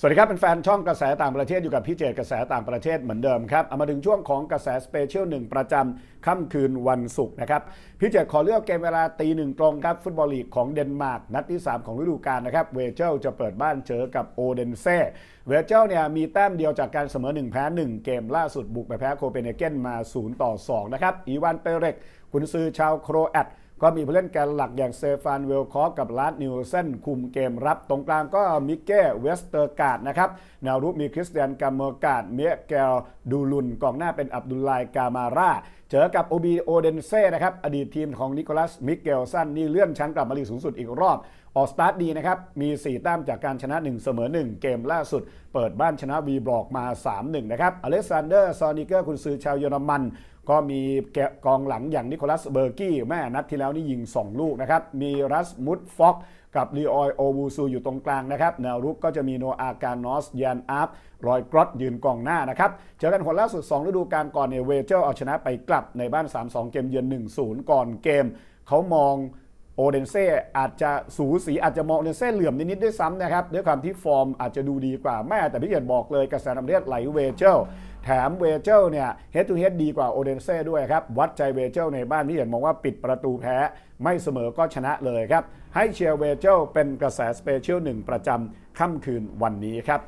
สวัสดีครับเป็นแฟนช่องกระแสต่างประเทศอยู่กับพี่เจตกระแสต่างประเทศเหมือนเดิมครับเอามาถึงช่วงของกระแสสเปเชียลหนึ่งประจำค่ำคืนวันศุกร์นะครับพี่เจตขอเลือกเกมเวลาตีหนึ่งตรงครับฟุตบอลลีกของเดนมาร์กนัดที่ 3 ของฤดูกาลนะครับเวเจลจะเปิดบ้านเจอกับโอเดนเซ่เวเจลเนี่ยมีแต้มเดียวจากการเสมอ 1 แพ้ 1 เกมล่าสุดบุกไปแพ้โคเปนเฮเกนมา0ต่อ2นะครับอีวานเปเรกกุนซือชาวโครแอต ก็มีผู้เล่นแกนหลักอย่างเซฟานเวลคอฟกับลาร์ดนิวเซนคุมเกมรับ ตรงกลางก็มิเก้เวสเตอร์การ์ดนะครับแนวรุกมีคริสเตียนกามเมอร์การ์ดเมียเกลดูลุนกองหน้าเป็นอับดุลไลกามาร่าเจอกับโอบีโอเดนเซ่นะครับอดีตทีมของนิโคลัสมิเกลสันนี่เลื่อนชั้นกลับมาลีกสูงสุดอีกรอบออกสตาร์ทดีนะครับ มี 4 แต้มจากการชนะ 1 เสมอ 1 เกมล่าสุด เปิดบ้านชนะวีบรอกมา 3-1 นะครับ อเล็กซานเดอร์ ซอนิเกอร์ คุณซือชาวเยอรมัน ก็มีแกะกองหลังอย่างนิโคลัสเบอร์กี้ แม่นัดที่แล้วนี่ยิง 2 ลูกนะครับ มีรัสมุดฟ็อกกับลีออยโอบูซูอยู่ตรงกลางนะครับแนวรุกก็จะมีโนอาการนอสยานอาร์ฟรอยกรอตยืนกองหน้านะครับ เจอกันผลล่าสุด 2 ฤดูกาลก่อนเนี่ยเวเจลเอาชนะไปกลับในบ้าน 3-2 เกมเยือน 1-0 ก่อนเกม เขามองโอเดนเซ่อาจจะสูสีอาจจะมองโอเดนเซ่เหลื่อมนิดๆด้วยซ้ำนะครับ ด้วยความที่ฟอร์มอาจจะดูดีกว่าแม่แต่พี่เกียรติบอกเลยกระแสน้ำเลือดไหลเวเจลแถมเวเจลเนี่ยเฮดทูเฮดดีกว่าโอเดนเซ่ด้วยครับ วัดใจเวเจลในบ้านพี่เกียรติมองว่าปิดประตูแพ้ไม่เสมอก็ชนะเลยครับ ให้เชียร์เวเจลเป็นกระแสสเปเชียลหนึ่งประจำค่ำคืนวันนี้ครับ